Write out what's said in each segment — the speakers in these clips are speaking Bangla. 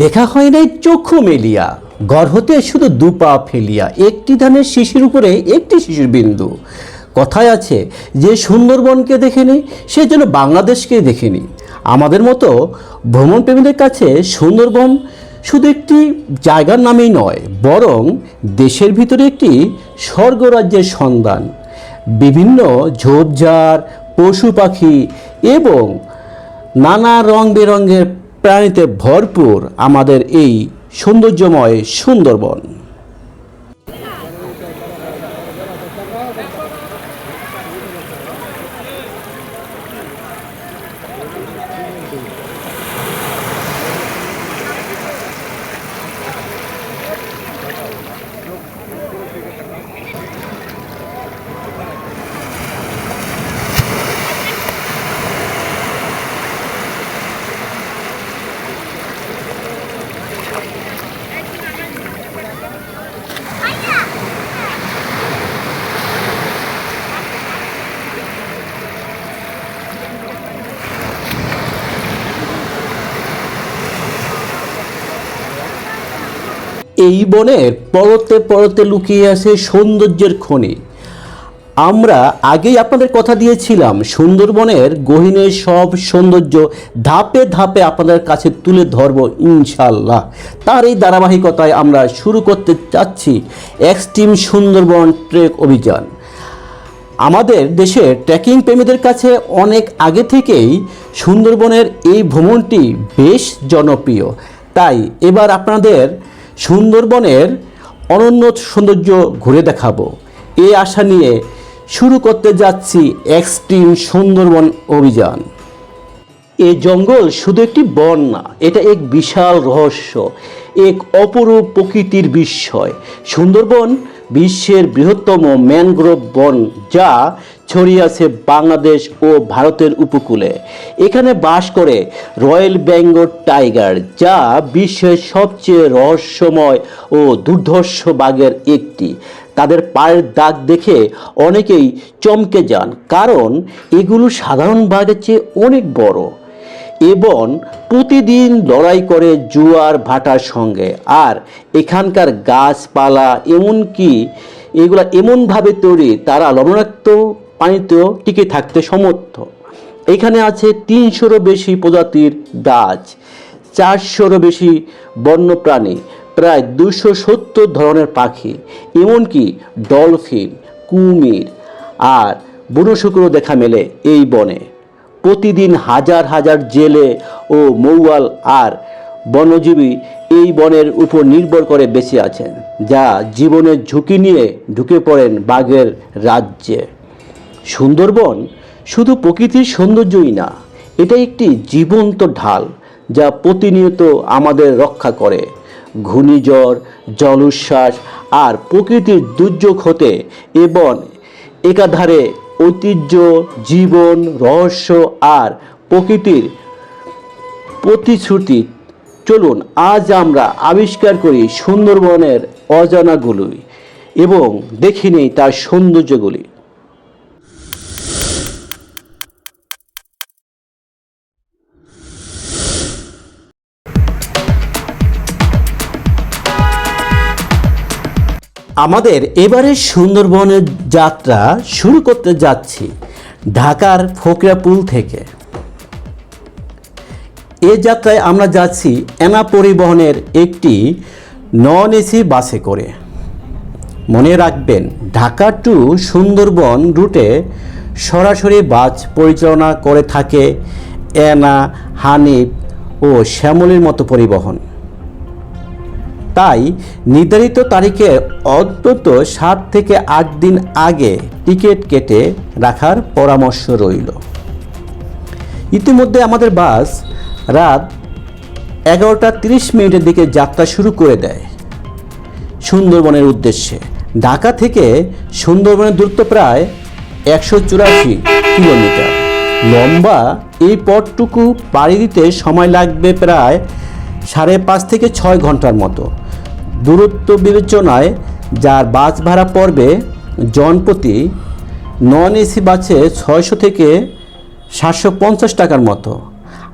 দেখা হয় নাই চক্ষু মেলিয়া। গর্ভতে শুধু দুপা ফেলিয়া, একটি ধানের শিশির উপরে একটি শিশির বিন্দু। কথায় আছে, যে সুন্দরবনকে দেখেনি, সে যেন বাংলাদেশকে দেখেনি। আমাদের মতো ভ্রমণপ্রেমীদের কাছে সুন্দরবন শুধু একটি জায়গার নামেই নয়, বরং দেশের ভিতরে একটি স্বর্গরাজ্যের সন্ধান। বিভিন্ন ঝোপঝাড়, পশু পাখি এবং নানা রং বেরঙের প্রাণীতে ভরপুর আমাদের এই সৌন্দর্যময় সুন্দরবন। এই বনের পরতে পরতে লুকিয়ে আছে সৌন্দর্যের খনি। আমরা আগেই আপনাদের কথা দিয়েছিলাম, সুন্দরবনের গহিনের সব সৌন্দর্য ধাপে ধাপে আপনাদের কাছে তুলে ধরব ইনশাল্লাহ তার এই ধারাবাহিকতায় আমরা শুরু করতে চাচ্ছি এক্সট্রিম সুন্দরবন ট্রেক অভিযান। আমাদের দেশে ট্রেকিং প্রেমীদের কাছে অনেক আগে থেকেই সুন্দরবনের এই ভ্রমণটি বেশ জনপ্রিয়। তাই এবার আপনাদের সুন্দরবনের অনন্য সৌন্দর্য ঘুরে দেখাবো। এই আশা নিয়ে শুরু করতে যাচ্ছি এক্সট্রিম সুন্দরবন অভিযান। এই জঙ্গল শুধু একটি বন না, এটা এক বিশাল রহস্য, এক অপরূপ প্রকৃতির বিস্ময়। সুন্দরবন বিশ্বের বৃহত্তম ম্যানগ্রোভ বন, যা ছড়িয়ে আছে বাংলাদেশ ও ভারতের উপকূলে। এখানে বাস করে রয়্যাল বেঙ্গল টাইগার, যা বিশ্বের সবচেয়ে রহস্যময় ও দুর্ধর্ষ বাঘের একটি। তাদের পায়ের দাগ দেখে অনেকেই চমকে যান, কারণ এগুলো সাধারণ বাঘের চেয়ে অনেক বড়। এবং প্রতিদিন লড়াই করে জুয়ার ভাটার সঙ্গে। আর এখানকার গাছপালা, এমনকি এগুলা এমনভাবে তৈরি, তারা লবণাক্ত পানিতেও টিকে থাকতে সমর্থ। এখানে আছে তিনশোরও বেশি প্রজাতির গাছ, চারশোরও বেশি বন্যপ্রাণী, প্রায় দুশো সত্তর ধরনের পাখি, এমনকি ডলফিন, কুমির আর বুনো শুকরও দেখা মেলে এই বনে। প্রতিদিন হাজার হাজার জেলে ও মৌয়াল আর বন্যজীবী এই বনের উপর নির্ভর করে বেঁচে আছেন, যা জীবনের ঝুঁকি নিয়ে ঢুকে পড়েন বাঘের রাজ্যে। সুন্দরবন শুধু প্রকৃতির সৌন্দর্যই না, এটা একটি জীবন্ত ঢাল যা প্রতিনিয়ত আমাদের রক্ষা করে। ঘূর্ণিঝড়, জলোচ্ছ্বাস আর প্রকৃতির দুর্যোগ হতে এবং একাধারে ঐতিহ্য, জীবন, রহস্য আর প্রকৃতির প্রতিশ্রুতি। চলুন, আজ আমরা আবিষ্কার করি সুন্দরবনের অজানাগুলি এবং দেখে নেই তার সৌন্দর্যগুলি। আমাদের এবারের সুন্দরবনের যাত্রা শুরু করতে যাচ্ছি ঢাকার ফোকরাপুল থেকে। এ যাত্রায় আমরা যাচ্ছি এনা পরিবহনের একটি নন এসি বাসে করে। মনে রাখবেন, ঢাকা টু সুন্দরবন রুটে সরাসরি বাস পরিচালনা করে থাকে এনা, হানিফ ও শ্যামলীর মতো পরিবহন। তাই নির্ধারিত তারিখে অন্তত সাত থেকে আট দিন আগে টিকিট কেটে রাখার পরামর্শ রইল। ইতিমধ্যে আমাদের বাস রাত এগারোটা তিরিশ মিনিটের দিকে যাত্রা শুরু করে দেয়। সুন্দরবনের উদ্দেশ্যে। ঢাকা থেকে সুন্দরবনের দূরত্ব প্রায় একশো চুরাশি কিলোমিটার। লম্বা এই পথটুকু পাড়ি দিতে সময় লাগবে প্রায় সাড়ে পাঁচ থেকে ছয় ঘণ্টার মতো। দূরত্ব বিবেচনায় যার বাস ভাড়া পড়বে জনপ্রতি নন এসি বাসে ছয়শো থেকে সাতশো পঞ্চাশ টাকার মতো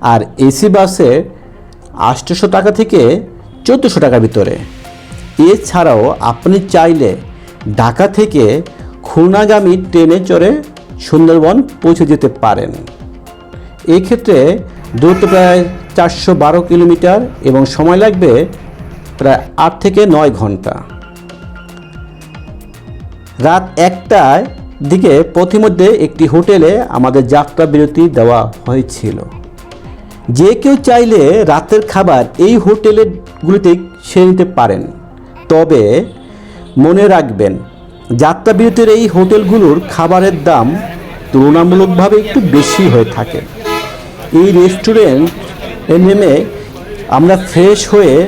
আর এসি বাসে আটশোশো টাকা থেকে চোদ্দোশো টাকার ভিতরে। এছাড়াও আপনি চাইলে ঢাকা থেকে খুলনাগামী ট্রেনে চড়ে সুন্দরবন পৌঁছে যেতে পারেন। এক্ষেত্রে ক্ষেত্রে দূরত্ব প্রায় চারশো বারো কিলোমিটার এবং সময় লাগবে প্রায় আট থেকে নয় ঘণ্টা। রাত একটায় দিকে পথিমধ্যে একটি হোটেলে আমাদের যাত্রা বিরতি দেওয়া হয়েছিল। যে কেউ চাইলে রাতের খাবার এই হোটেলগুলিতে সেরে নিতে পারেন। তবে মনে রাখবেন, যাত্রা বিরতির এই হোটেলগুলোর খাবারের দাম তুলনামূলকভাবে একটু বেশি হয়ে থাকে। এই রেস্টুরেন্ট নেমে আমরা ফ্রেশ হয়ে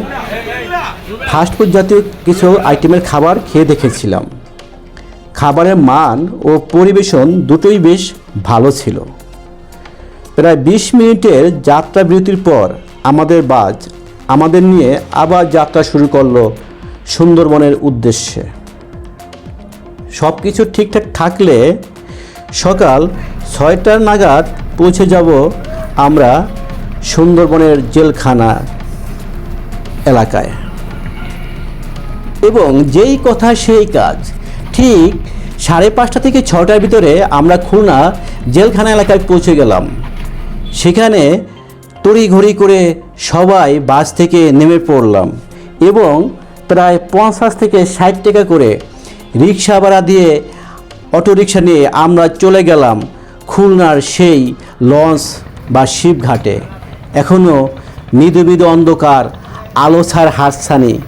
ফাস্টফুড জাতীয় কিছু আইটেমের খাবার খেয়ে দেখেছিলাম। খাবারের মান ও পরিবেশন দুটোই বেশ ভালো ছিল। প্রায় বিশ মিনিটের যাত্রা বিরতির পর আমাদের বাজ আমাদের নিয়ে আবার যাত্রা শুরু করল সুন্দরবনের উদ্দেশ্যে। সব কিছু ঠিকঠাক থাকলে সকাল ছয়টার নাগাদ পৌঁছে যাব আমরা সুন্দরবনের জেলখানা এলাকায়। এবং যেই কথা সেই কাজ। ঠিক সাড়ে পাঁচটা থেকে ছটার ভিতরে আমরা খুলনা জেলখানা এলাকায় পৌঁছে গেলাম। সেখানে তড়িঘড়ি করে সবাই বাস থেকে নেমে পড়লাম এবং প্রায় পঞ্চাশ থেকে ষাট টাকা করে রিক্সা ভাড়া দিয়ে অটোরিকশা নিয়ে আমরা চলে গেলাম খুলনার সেই লঞ্চ বা শিবঘাটে। এখনও মৃদু মৃদু অন্ধকার আলো ছাড় হাতছানি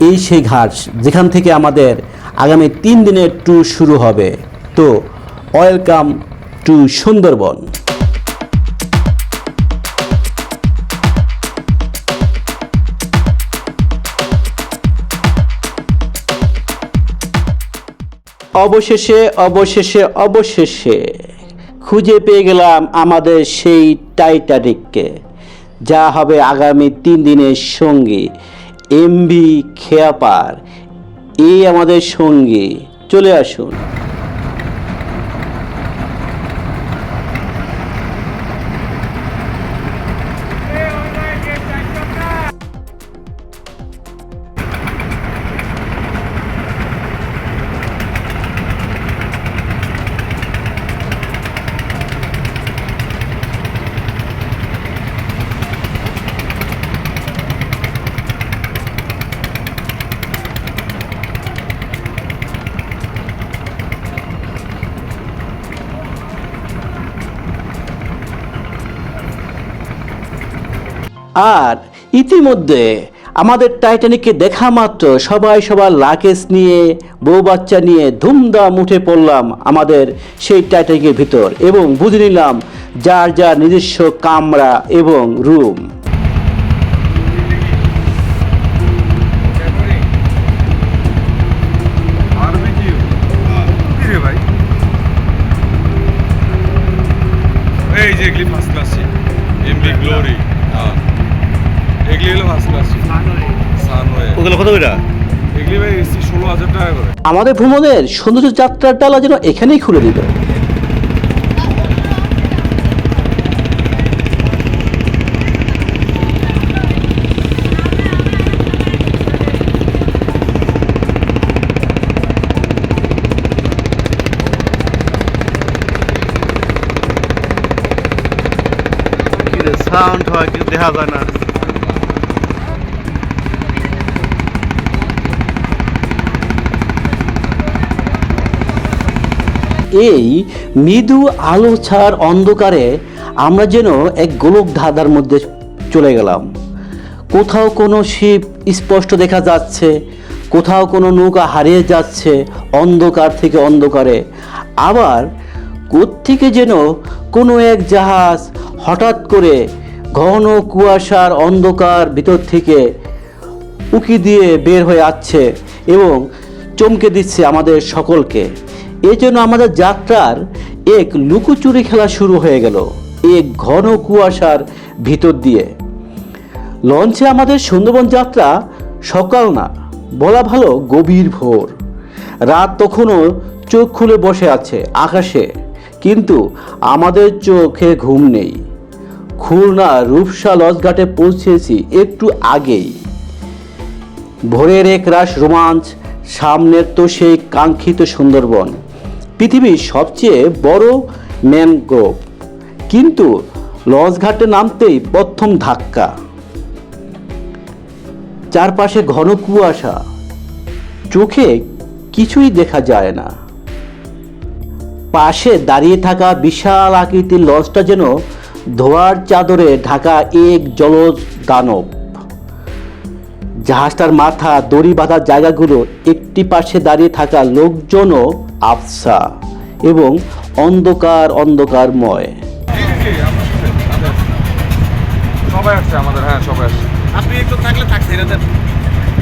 এই সেই ঘাট যেখান থেকে আমাদের আগামী তিন দিনের ট্যুর শুরু হবে। তো ওয়েলকাম টু সুন্দরবন। অবশেষে অবশেষে অবশেষে খুঁজে পেয়ে গেলাম আমাদের সেই টাইটানিককে। যা হবে আগামী তিন দিনের সঙ্গী। এমবি খেয়াপার এই আমাদের সঙ্গে। চলে আসুন। ইতিমধ্যে আমাদের টাইটানিককে দেখা মাত্র সবাই সবার লাকেজ নিয়ে, বউ বাচ্চা নিয়ে ধুমধাম উঠে পড়লাম আমাদের সেই টাইটানিকের ভিতর এবং বুঝে নিলাম যার যার নিজস্ব কামরা এবং রুম। ওগুলো কত করে? এগুলি ভাই এসি ষোলো হাজার টাকা করে। আমাদের ভ্রমণের সৌন্দর্য যাত্রার ডালা যেন এখানেই খুলে দিল। সাউন্ড হয় কিন্তু দেখা যায় না। এই মৃদু আলো ছাড় অন্ধকারে আমরা যেন এক গোলক ধাঁধার মধ্যে চলে গেলাম। কোথাও কোনো শিব স্পষ্ট দেখা যাচ্ছে, কোথাও কোনো নৌকা হারিয়ে যাচ্ছে অন্ধকার থেকে অন্ধকারে। আবার কোত্থেকে যেন কোনো এক জাহাজ হঠাৎ করে ঘন কুয়াশার অন্ধকার ভিতর থেকে উকি দিয়ে বের হয়ে আসছে এবং চমকে দিচ্ছে আমাদের সকলকে। এই জন্য আমাদের যাত্রার এক লুকোচুরি খেলা শুরু হয়ে গেল, এক ঘন কুয়াশার ভিতর দিয়ে। লঞ্চে আমাদের সুন্দরবন যাত্রা সকাল না, বলা ভালো গভীর ভোর। রাত তখনও চোখ খুলে বসে আছে আকাশে, কিন্তু আমাদের চোখে ঘুম নেই। খুলনা রূপসা লঞ্চঘাটে পৌঁছেছি একটু আগেই। ভোরের এক রাস রোমাঞ্চ, সামনের তো সেই কাঙ্ক্ষিত সুন্দরবন। পৃথিবীর সবচেয়ে বড় ম্যানগ্রোভ। কিন্তু লঞ্চঘাটে নামতেই প্রথম ধাক্কা। চারপাশে ঘন কুয়াশা। চোখে কিছুই দেখা যায় না। পাশে দাঁড়িয়ে থাকা বিশাল আকৃতির লঞ্চটা যেন ধোয়ার চাদরে ঢাকা এক জলজ দানব। জাহাজটার মাথা দড়ি বাঁধার জায়গাগুলো একটি পাশে দাঁড়িয়ে থাকা লোকজনও আফসা এবং অন্ধকার অন্ধকারময়। সবাই আসছে আমাদের হ্যাঁ সবাই আসছে। আপনি একটু থাকলে থাকছে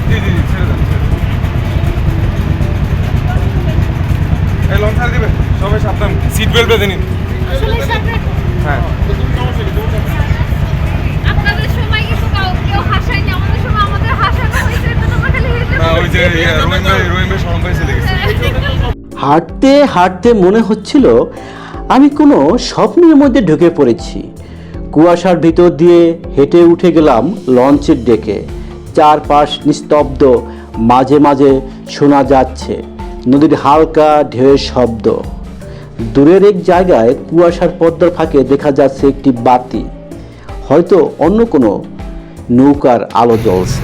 জি জি জি ছেড়ে দেন ছেড়ে দেন। এই লঞ্চ ছাড় দিবে সবাই সাবধান সিট বেল্ট বেঁধে নিন। হ্যাঁ আপনাদের সময় কিন্তু কাউ- কেউ হাসায়নি আমাদের সময় আমাদের হাসানো হয়েছে তো তোমরা খালি হেসে না ইয়ে, হাঁটতে হাঁটতে মনে হচ্ছিল আমি কোনো স্বপ্নের মধ্যে ঢুকে পড়েছি। কুয়াশার ভিতর দিয়ে হেঁটে উঠে গেলাম লঞ্চের ডেকে। চারপাশ নিস্তব্ধ মাঝে মাঝে শোনা যাচ্ছে নদীর হালকা ঢেউয়ের শব্দ। দূরের এক জায়গায় কুয়াশার পর্দার ফাঁকে দেখা যাচ্ছে একটি বাতি। হয়তো অন্য কোনো নৌকার আলো জ্বলছে।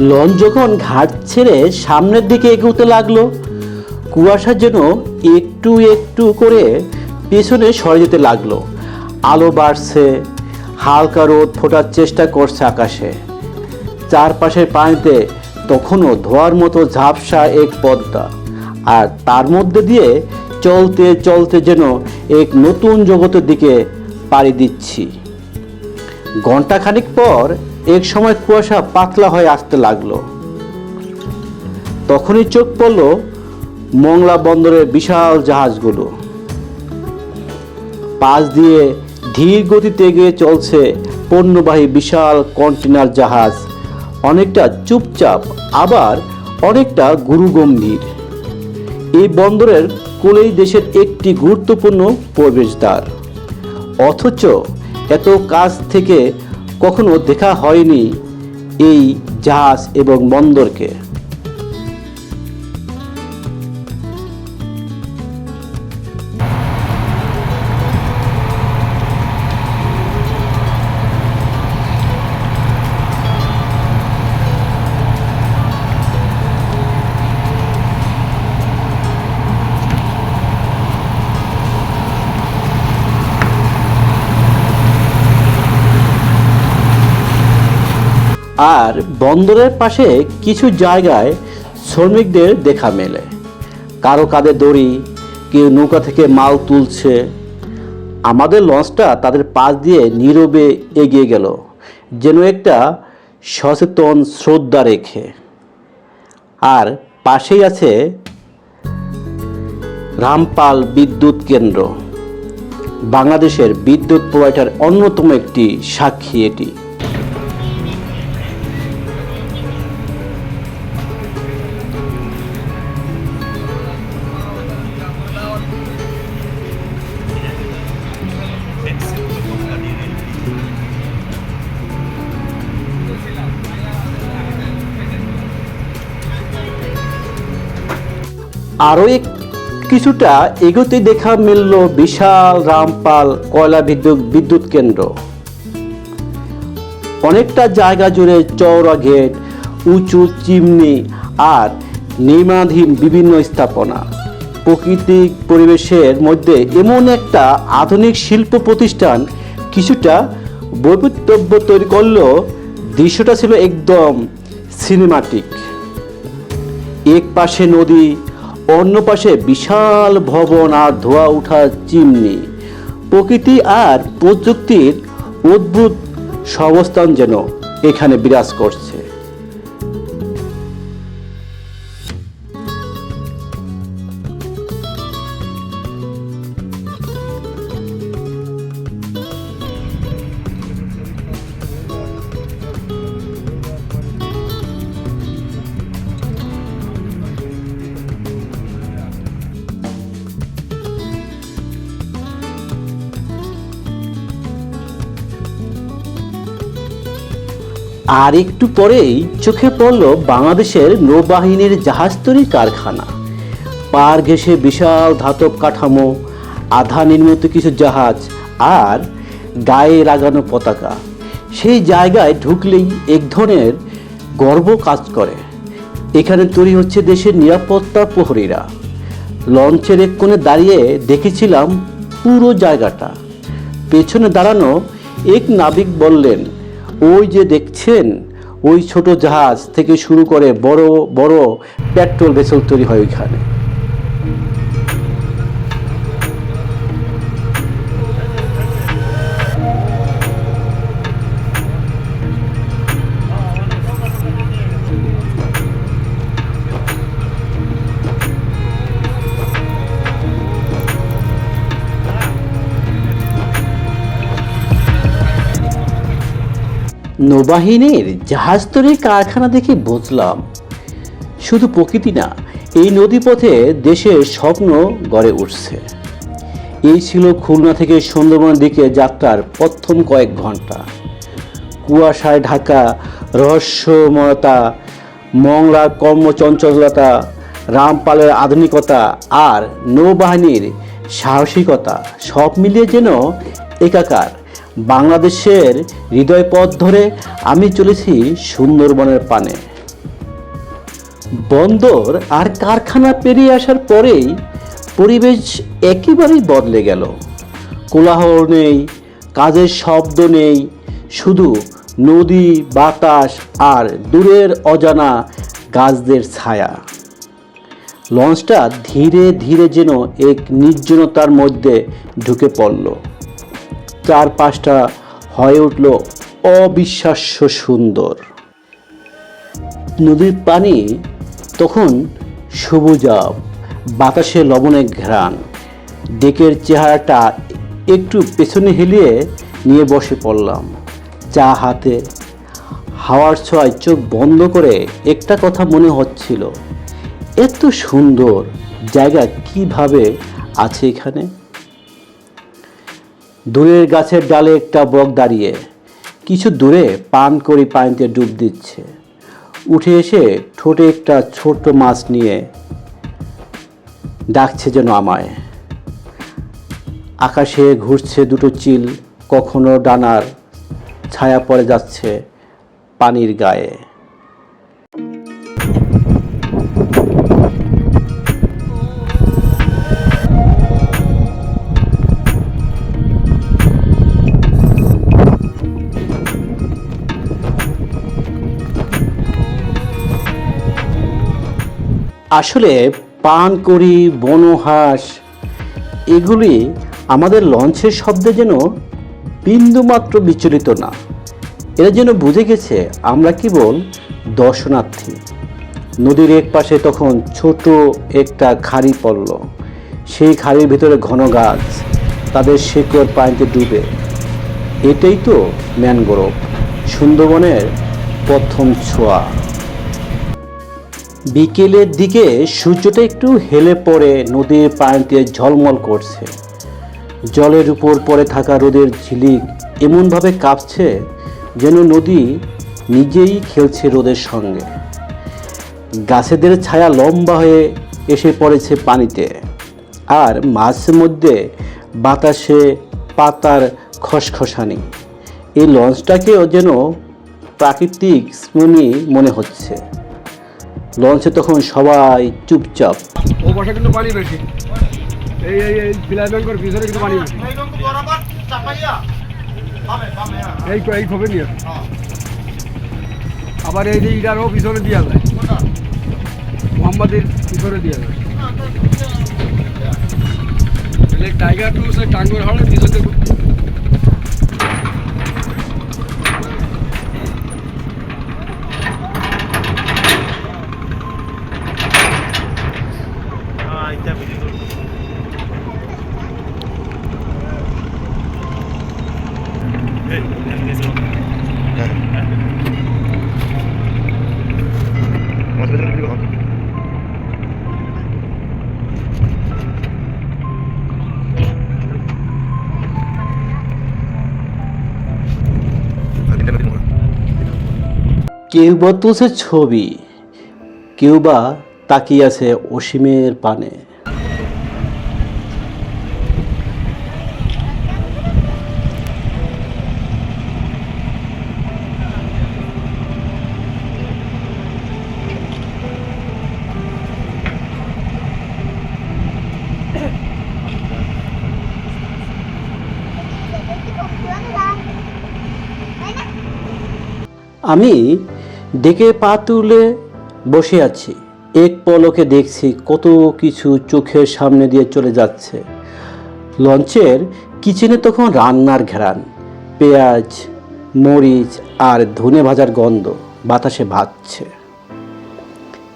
লঞ্চ যখন ঘাট ছেড়ে সামনের দিকে এগোতে লাগল কুয়াশা যেন একটু একটু করে পেছনে সরে যেতে লাগল। আলো বাড়ছে, হালকা রোদ ফোটার চেষ্টা করছে আকাশে। চারপাশের পানিতে তখনও ধোয়ার মতো ঝাপসা এক পদ্মা, আর তার মধ্যে দিয়ে চলতে চলতে যেন এক নতুন জগতের দিকে পাড়ি দিচ্ছি। ঘন্টাখানিক পর এক সময় কুয়াশা পাতলা হয়ে আসতে লাগল। তখনই চোখ পড়ল মংলা বন্দরের বিশাল জাহাজগুলো। পাশ দিয়ে ধীর গতিতে এগিয়ে চলছে পণ্যবাহী বিশাল কন্টেনার জাহাজ। অনেকটা চুপচাপ, আবার অনেকটা গুরুগম্ভীর। এই বন্দরের কোলেই দেশের একটি গুরুত্বপূর্ণ প্রবেশদ্বার। অথচ এত কাছ থেকে কখনো দেখা হয়নি এই জাহাজ এবং বন্দরকে। আর বন্দরের পাশে কিছু জায়গায় শ্রমিকদের দেখা মেলে। কারও কাঁধে দড়ি, কেউ নৌকা থেকে মাল তুলছে। আমাদের লঞ্চটা তাদের পাশ দিয়ে নীরবে এগিয়ে গেল, যেন একটা সচেতন শ্রদ্ধা রেখে। আর পাশেই আছে রামপাল বিদ্যুৎ কেন্দ্র, বাংলাদেশের বিদ্যুৎ প্রোভাইডার অন্যতম একটি সাক্ষী এটি। আরও এক কিছুটা এগোতে দেখা মিলল বিশাল রামপাল কয়লা বিদ্যুৎ বিদ্যুৎ কেন্দ্র। অনেকটা জায়গা জুড়ে চওড়া গেট, উঁচু চিমনি আর নির্মাণাধীন বিভিন্ন স্থাপনা। প্রাকৃতিক পরিবেশের মধ্যে এমন একটা আধুনিক শিল্প প্রতিষ্ঠান কিছুটা বৈবিতব্য তৈরি করলেও দৃশ্যটা ছিল একদম সিনেমাটিক এক পাশে নদী অন্য পাশে বিশাল ভবন আর ধোয়া ওঠা চিমনি। প্রকৃতি আর প্রযুক্তির অদ্ভুত সবস্থান যেন এখানে বিরাজ করছে। আর একটু পরেই চোখে পড়ল বাংলাদেশের নৌবাহিনীর জাহাজ তৈরি কারখানা। পার ঘেঁষে বিশাল ধাতব কাঠামো, আধা নির্মিত কিছু জাহাজ আর গায়ে লাগানো পতাকা। সেই জায়গায় ঢুকলেই এক ধরনের গর্ব কাজ করে। এখানে তৈরি হচ্ছে দেশের নিরাপত্তা প্রহরীরা। লঞ্চের এক কোণে দাঁড়িয়ে দেখেছিলাম পুরো জায়গাটা। পেছনে দাঁড়ানো এক নাবিক বললেন ওই যে দেখছেন, ওই ছোট জাহাজ থেকে শুরু করে বড় বড় পেট্রোল ভেসেল তৈরি হয় ওইখানে। নৌবাহিনীর জাহাজ তৈরির কারখানা দেখে বুঝলাম। শুধু প্রকৃতি না, এই নদীপথে দেশের স্বপ্ন গড়ে উঠছে। এই ছিল খুলনা থেকে সুন্দরবনের দিকে যাত্রার প্রথম কয়েক ঘণ্টা। কুয়াশায় ঢাকা, রহস্যময়তা মংলার কর্মচঞ্চলতা, রামপালের আধুনিকতা আর নৌবাহিনীর সাহসিকতা সব মিলিয়ে যেন একাকার। বাংলাদেশের হৃদয়পথ ধরে আমি চলেছি সুন্দরবনের পানে। বন্দর আর কারখানা পেরিয়ে আসার পরেই পরিবেশ একেবারেই বদলে গেল। কোলাহল নেই, কাজের শব্দ নেই, শুধু নদী, বাতাস আর দূরের অজানা গাছদের ছায়া। লঞ্চটা ধীরে ধীরে যেন এক নির্জনতার মধ্যে ঢুকে পড়ল। চারপাশটা হয়ে উঠল অবিশ্বাস্য সুন্দর। নদীর পানি তখন সবুজাব বাতাসে লবণের ঘ্রাণ। ডেকের চেহারাটা একটু পেছনে হেলিয়ে নিয়ে বসে পড়লাম। চা হাতে হাওয়ার ছোঁয়ায় চোখ বন্ধ করে একটা কথা মনে হচ্ছিল, এত সুন্দর জায়গা কীভাবে আছে এখানে? দূরের গাছের ডালে একটা বক দাঁড়িয়ে কিছু দূরে পান করি পানিতে ডুব দিচ্ছে। উঠে এসে ঠোঁটে একটা ছোট্ট মাছ নিয়ে ডাকছে যেন আমায়। আকাশে ঘুরছে দুটো চিল, কখনো ডানার ছায়া পড়ে যাচ্ছে পানির গায়ে। আসলে পান করি, বনহাঁস, এগুলি আমাদের লঞ্চের শব্দে যেন বিন্দুমাত্র বিচলিত না। এরা যেন বুঝে গেছে আমরা কেবল দর্শনার্থী। নদীর এক পাশে তখন ছোট একটা খাড়ি পড়ল। সেই খাড়ির ভিতরে ঘন গাছ, তাদের শেকড় পানিতে ডুবে। এটাই তো ম্যানগ্রোভ, সুন্দরবনের প্রথম ছোঁয়া। বিকেলের দিকে সূর্যটা একটু হেলে পড়ে নদীর পানিতে ঝলমল করছে। জলের উপর পড়ে থাকা রোদের ঝিলিক এমনভাবে কাঁপছে যেন নদী নিজেই খেলছে রোদের সঙ্গে। গাছেদের ছায়া লম্বা হয়ে এসে পড়েছে পানিতে। আর মাঝে মধ্যে বাতাসে পাতার খসখসানি। এই লঞ্চটাকেও যেন প্রাকৃতিক স্মরণী মনে হচ্ছে। লঞ্চে তখন সবাই চুপচাপ। ও কিন্তু এই এই এই কিন্তু এই নিয়ে আবার এই যে ইটারও পিছনে দিয়া যায়। মোহাম্মদের পিছনে দিয়া যায়। টাইগার টু টাঙ্গর হলের পিছনে কেউ বা তুলছে ছবি কেউ বা তাকিয়ে আছে অসীমের পানে। আমি ডেকে পা তুলে বসে আছি। এক পলকে দেখছি কত কিছু চোখের সামনে দিয়ে চলে যাচ্ছে। লঞ্চের কিচেনে তখন রান্নার ঘেরান, পেঁয়াজ, মরিচ আর ধনে ভাজার গন্ধ বাতাসে ভাজছে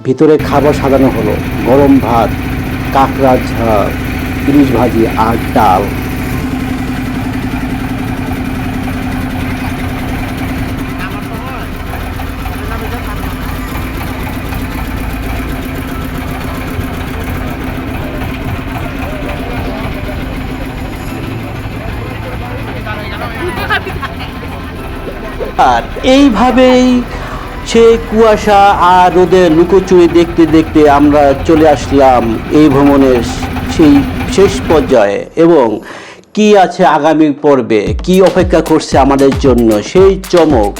ভিতরে খাবার সাজানো হলো, গরম ভাত, কাঁকড়া ঝাল, ইলিশ ভাজি আর ডাল। আর এইভাবেই সে কুয়াশা আর রোদের লুকোচুরি দেখতে দেখতে আমরা চলে আসলাম এই ভ্রমণের সেই শেষ পর্যায়ে এবং কি আছে আগামী পর্বে, কি অপেক্ষা করছে আমাদের জন্য, সেই চমক,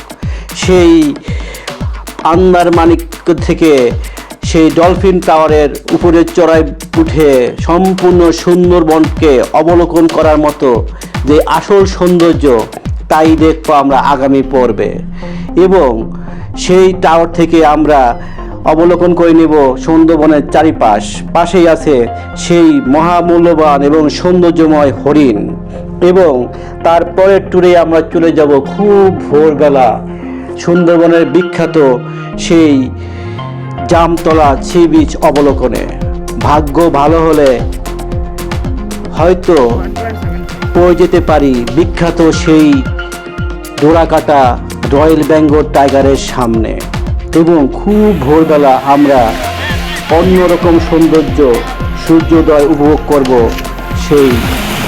সেই আন্দার মানিক থেকে সেই ডলফিন টাওয়ারের উপরে চড়াই উঠে সম্পূর্ণ সুন্দরবনকে অবলোকন করার মতো যে আসল সৌন্দর্য তাই দেখব আমরা আগামী পর্বে। এবং সেই টাওয়ার থেকে আমরা অবলোকন করে নেব সুন্দরবনের চারিপাশ। পাশেই আছে সেই মহামূল্যবান এবং সৌন্দর্যময় হরিণ। এবং তারপরের ট্যুরে আমরা চলে যাব খুব ভোরবেলা। সুন্দরবনের বিখ্যাত সেই জামতলা সি বিচ অবলোকনে। ভাগ্য ভালো হলে হয়তো পড়ে যেতে পারি বিখ্যাত সেই ডোরাকাটা রয়্যাল বেঙ্গল টাইগারের সামনে। এবং খুব ভোরবেলা আমরা অন্যরকম সৌন্দর্য সূর্যোদয় উপভোগ করব সেই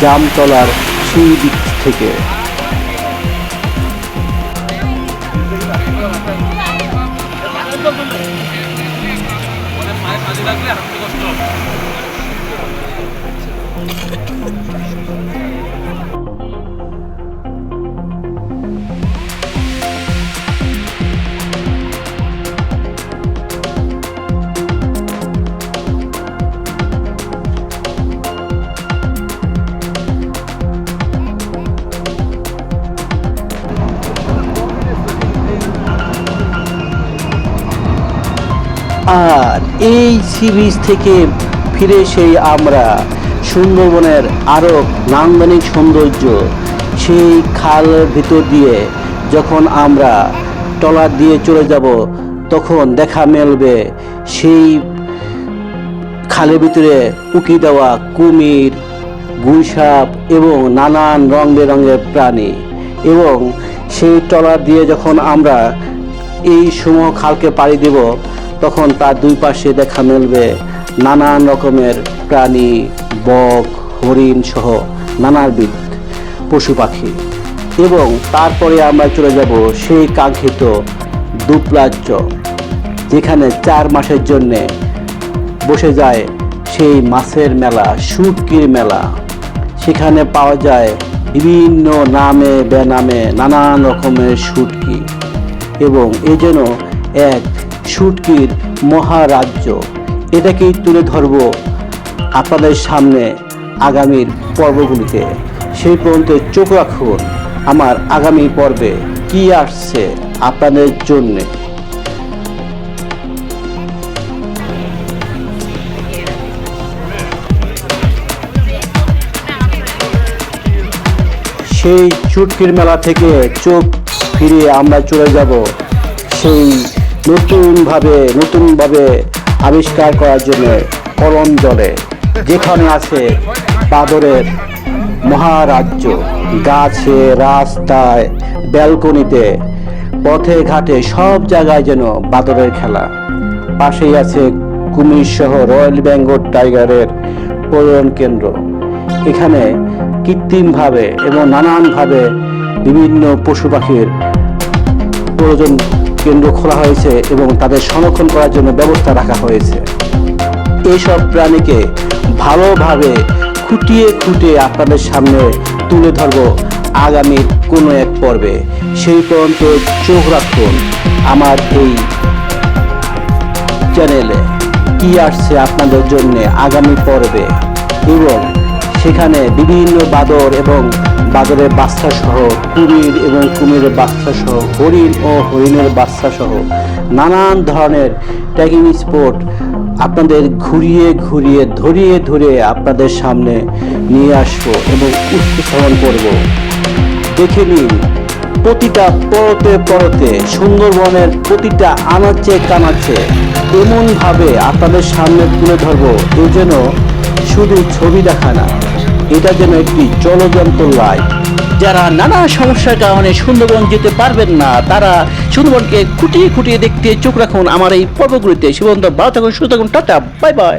জামতলার সি বিচ থেকে। এই সিরিজ থেকে ফিরে সেই আমরা সুন্দরবনের আরও নান্দনিক সৌন্দর্য, সেই খালের ভিতর দিয়ে যখন আমরা ট্রলার দিয়ে চলে যাব, তখন দেখা মেলবে সেই খালের ভিতরে উকি দেওয়া কুমির গুইসাপ এবং নানান রং বেরঙের প্রাণী এবং সেই ট্রলার দিয়ে যখন আমরা এই সমূহ খালকে পাড়ি দেব তখন তার দুই পাশে দেখা মিলবে নানান রকমের প্রাণী, বক, হরিণ সহ নানাবিধ পশু পাখি। এবং তারপরে আমরা চলে যাব সেই কাঙ্ক্ষিত দুপলাজ্য যেখানে চার মাসের জন্যে বসে যায় সেই মাছের মেলা, শুটকির মেলা। সেখানে পাওয়া যায় বিভিন্ন নামে বেনামে নানান রকমের শুটকি। এবং এ যেন এক শুটকির মহারাজ্য। এটাকেই তুলে ধরব আপনাদের সামনে আগামীর পর্বগুলিতে। সেই পর্যন্ত চোখ রাখুন, আমার আগামী পর্বে কি আসছে আপনাদের জন্যে। সেই চুটকির মেলা থেকে চোখ ফিরিয়ে আমরা চলে যাব সেই নতুনভাবে নতুনভাবে আবিষ্কার করার জন্য করম জলে, যেখানে আছে বাদরের মহারাজ্য, গাছে, রাস্তায়, ব্যালকনিতে, পথে ঘাটে, সব জায়গায় যেন বাদরের খেলা। পাশেই আছে কুমির সহ রয়্যাল বেঙ্গল টাইগারের প্রজনন কেন্দ্র। এখানে কৃত্রিমভাবে এবং নানানভাবে বিভিন্ন পশু পাখির প্রয়োজন কেন্দ্র খোলা হয়েছে এবং তাদের সংরক্ষণ করার জন্য ব্যবস্থা রাখা হয়েছে। এইসব প্রাণীকে ভালোভাবে খুঁটিয়ে খুঁটিয়ে আপনাদের সামনে তুলে ধরব আগামী কোনো এক পর্বে। সেই পর্যন্ত চোখ রাখুন আমার এই চ্যানেলে। কি আসছে আপনাদের জন্য আগামী পর্বে? এবং সেখানে বিভিন্ন বাদর এবং বাদরের বাচ্চা সহ কুমির এবং কুমিরের বাচ্চা সহ হরিণ ও হরিণের বাচ্চা সহ নানান ধরনের ট্যাগিং স্পট আপনাদের ঘুরিয়ে ঘুরিয়ে, ধরিয়ে ধরে আপনাদের সামনে নিয়ে আসব এবং উপস্থাপন করব। দেখে নিন, প্রতিটা পরতে পরতে সুন্দরবনের প্রতিটা আনাচে কানাচে এমনভাবে আপনাদের সামনে তুলে ধরবো। এই যেন শুধু ছবি দেখা না। এটা যেন একটি জলযন্ত্র লাইভ যারা নানা সমস্যার কারণে সুন্দরবন যেতে পারবেন না, তারা সুন্দরবনকে খুঁটিয়ে খুঁটিয়ে দেখতে চোখ রাখুন আমার এই পর্বগুলিতে। সুবন্ধ ভালো থাকুন, সুস্থ থাকুন, টাটা, বাই বাই।